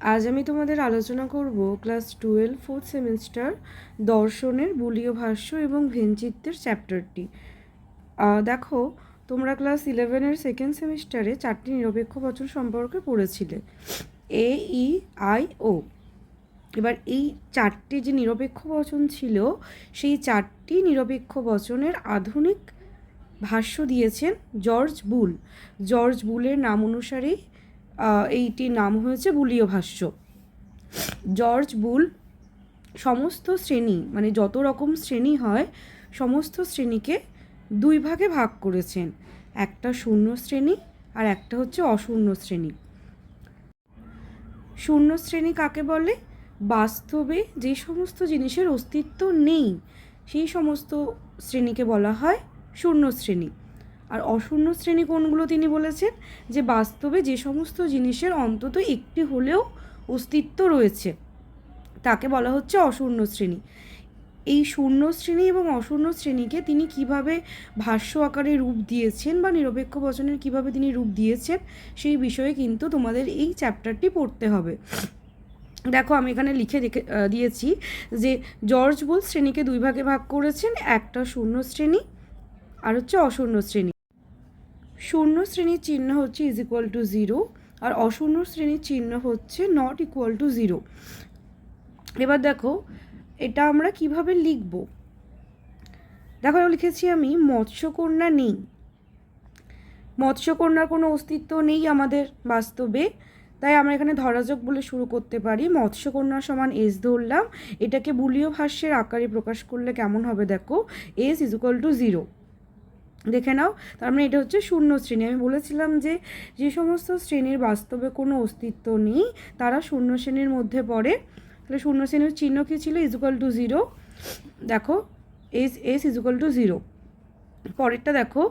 আজ আমি তোমাদের আলোচনা করব ক্লাস টুয়েলভ, ফোর্থ সেমিস্টার দর্শনের বুলীয় ভাষ্য এবং ভেনচিত্রের চ্যাপ্টারটি। দেখো, তোমরা ক্লাস ইলেভেনের সেকেন্ড সেমিস্টারে চারটি নিরপেক্ষ বচন সম্পর্কে পড়েছিলে। A, E, I, O. এবার এই চারটি যে নিরপেক্ষ বচন ছিল, সেই চারটি নিরপেক্ষ বচনের আধুনিক ভাষ্য দিয়েছেন জর্জ বুল। জর্জ বুলের নাম অনুসারেই এইটির নাম হয়েছে বুলীয় ভাষ্য। জর্জ বুল সমস্ত শ্রেণি মানে যত রকম শ্রেণি হয়, সমস্ত শ্রেণীকে দুই ভাগে ভাগ করেছেন। একটা শূন্য শ্রেণি আর একটা হচ্ছে অশূন্য শ্রেণি। শূন্য শ্রেণি কাকে বলে? বাস্তবে যে সমস্ত জিনিসের অস্তিত্ব নেই, সেই সমস্ত শ্রেণীকে বলা হয় শূন্য শ্রেণি। আর অশূন্য শ্রেণি কোনগুলো তিনি বলেছেন যে বাস্তবে যে সমস্ত জিনিসের অন্তত একটি হলেও অস্তিত্ব রয়েছে। তাকে বলা হচ্ছে অশূন্য শ্রেণি। এই শূন্য শ্রেণি এবং অশূন্য শ্রেণীকে তিনি কীভাবে ভাষ্য আকারে রূপ দিয়েছেন বা নিরপেক্ষ বচনের কীভাবে তিনি রূপ দিয়েছেন, সেই বিষয়ে কিন্তু তোমাদের এই চ্যাপ্টারটি পড়তে হবে। দেখো, আমি এখানে লিখে রেখে দিয়েছি যে জর্জ বুল শ্রেণীকে দুই ভাগে ভাগ করেছেন, একটা শূন্য শ্রেণি আর হচ্ছে অশূন্য শ্রেণি। শূন্য শ্রেণির চিহ্ন হচ্ছে ইজ ইকুয়াল টু জিরো আর অশূন্য শ্রেণির চিহ্ন হচ্ছে নট ইকুয়াল টু জিরো এবার দেখো, এটা আমরা কীভাবে লিখব? দেখো লিখেছি আমি, মৎস্যকন্যা নেই। মৎস্যকন্যার কোনো অস্তিত্ব নেই আমাদের বাস্তবে। তাই আমরা এখানে ধরাযোগ বলে শুরু করতে পারি। মৎস্যকন্যা সমান এস ধরলাম। এটাকে বুলীয় ভাষ্যের আকারে প্রকাশ করলে কেমন হবে দেখো? S is equal to zero দেখে নাও। তার মানে এটা হচ্ছে শূন্য শ্রেণি। আমি বলেছিলাম যে যে সমস্ত শ্রেণির বাস্তবে কোনো অস্তিত্ব নেই, তারা শূন্য শ্রেণির মধ্যে পড়ে। তাহলে শূন্য শ্রেণির চিহ্ন কী ছিল? ইজুকাল টু জিরো দেখো S S is equal to zero পরেরটা দেখো,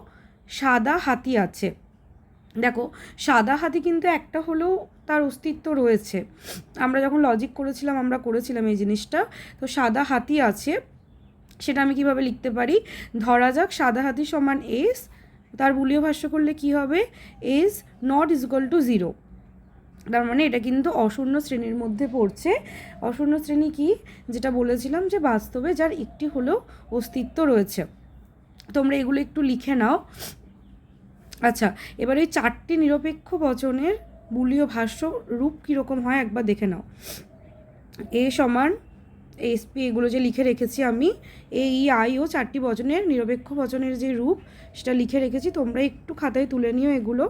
সাদা হাতি আছে। দেখো, সাদা হাতি কিন্তু একটা হলেও তার অস্তিত্ব রয়েছে। আমরা যখন লজিক করেছিলাম, আমরা করেছিলাম এই জিনিসটা। তো সাদা হাতি আছে। সেটা আমি কীভাবে লিখতে পারি? ধরা যাক, সাদা হাতি সমান এস তার বুলীয় ভাষ্য করলে কি হবে? S not is is equal to zero তার মানে এটা কিন্তু অশূন্য শ্রেণির মধ্যে পড়ছে। অশূন্য শ্রেণি কি? যেটা বলেছিলাম যে বাস্তবে যার একটি হলেও অস্তিত্ব রয়েছে। তোমরা এগুলো একটু লিখে নাও। আচ্ছা এবার এই চারটি নিরপেক্ষ বচনের বুলীয় ভাষ্য রূপ কীরকম হয় একবার দেখে নাও। এ সমান এসপি এগুলো যে লিখে রেখেছি আমি এ ই আই ও চারটি বচনের, নিরপেক্ষ বচনের যে রূপ, সেটা লিখে রেখেছি। তোমরা একটু খাতায় তুলে নিও এগুলো।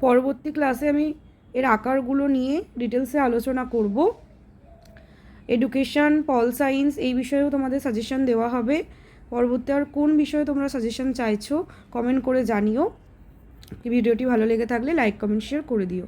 পরবর্তী ক্লাসে আমি এর আকারগুলো নিয়ে ডিটেলসে আলোচনা করব। এডুকেশন পল সায়েন্স এই বিষয়েও তোমাদের সাজেশন দেওয়া হবে। পরবর্তী আর কোন বিষয়ে তোমরা সাজেশন চাইছো কমেন্ট করে জানিও। ভিডিওটি ভালো লেগে থাকলে লাইক কমেন্ট শেয়ার করে দিও।